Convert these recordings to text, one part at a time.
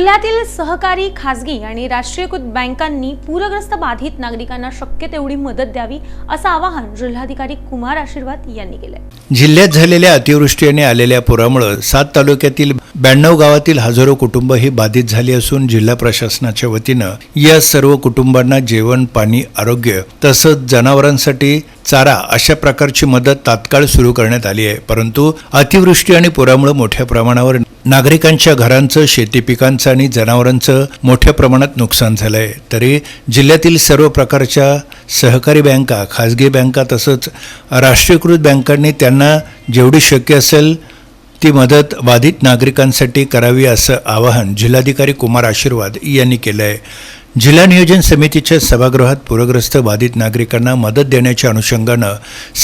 जिल्ह्यातील सहकारी खासगी आणि राष्ट्रीयकृत बँकांनी पूरग्रस्त बाधित नागरिकांना शक्य तेवढी मदत द्यावी असं आवाहन जिल्हाधिकारी कुमार आशीर्वाद यांनी केलंय. जिल्ह्यात झालेल्या अतिवृष्टीने आलेल्या पुरामुळे सात तालुक्यातील ब्याण्णव गावातील हजारो कुटुंब ही बाधित झाली असून जिल्हा प्रशासनाच्या वतीनं या सर्व कुटुंबांना जेवण पाणी आरोग्य तसंच जनावरांसाठी चारा अशा प्रकारची मदत तात्काळ सुरू करण्यात आली आहे. परंतु अतिवृष्टी आणि पुरामुळे मोठ्या प्रमाणावर नागरिकांच्या घरांचं शेती पिकांचं आणि जनावरांचं मोठ्या प्रमाणात नुकसान झालं आहे तरी जिल्ह्यातील सर्व प्रकारच्या सहकारी बँका खाजगी बँका तसंच राष्ट्रीयकृत बँकांनी त्यांना जेवढी शक्य असेल ती मदत बाधित नागरिकांसाठी करावी असं आवाहन जिल्हाधिकारी कुमार आशीर्वाद यांनी केलं आहे जिल्हा नियोजन समितीच्या सभागृहात पूरग्रस्त बाधित नागरिकांना मदत देण्याच्या अनुषंगानं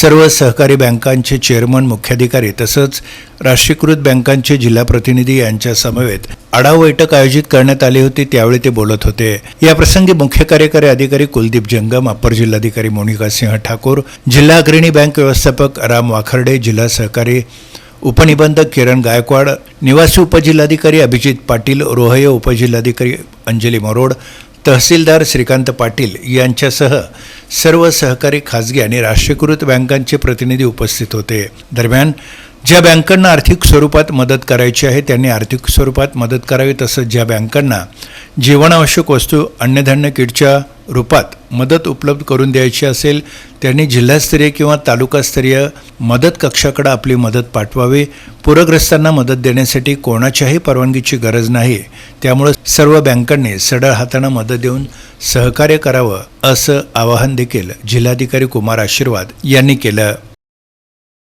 सर्व सहकारी बँकांचे चेअरमन मुख्याधिकारी तसंच राष्ट्रीयकृत बँकांचे जिल्हा प्रतिनिधी यांच्या समवेत आढावा बैठक आयोजित करण्यात आली होती त्यावेळी ते बोलत होते. याप्रसंगी मुख्य कार्यकारी अधिकारी कुलदीप जंगम अपर जिल्हाधिकारी मोनिका सिंह ठाकूर जिल्हा अग्रणी बँक व्यवस्थापक राम वाखर्डे जिल्हा सहकारी उपनिबंधक किरण गायकवाड निवासी उपजिल्हाधिकारी अभिजित पाटील रोहय उपजिल्हाधिकारी अंजली मरोड तहसीलदार श्रीकांत पाटील यांच्यासह सर्व सहकारी खाजगी आणि राष्ट्रीयकृत बँकांचे प्रतिनिधी उपस्थित होते. दरम्यान ज्या बँकांना आर्थिक स्वरूपात मदत करायची आहे त्यांनी आर्थिक स्वरूपात मदत करावी तसंच ज्या बँकांना जीवनावश्यक वस्तू अन्नधान्य किटच्या रूपात मदत उपलब्ध करून द्यायची असेल त्यांनी जिल्हास्तरीय किंवा तालुकास्तरीय मदत कक्षाकडे आपली मदत पाठवावी. पूरग्रस्तांना मदत देण्यासाठी कोणाच्याही परवानगीची गरज नाही. त्यामुळे सर्व बँकांनी सडळ हातानं मदत देऊन सहकार्य करावं असं आवाहन देखील जिल्हाधिकारी कुमार आशीर्वाद यांनी केलं.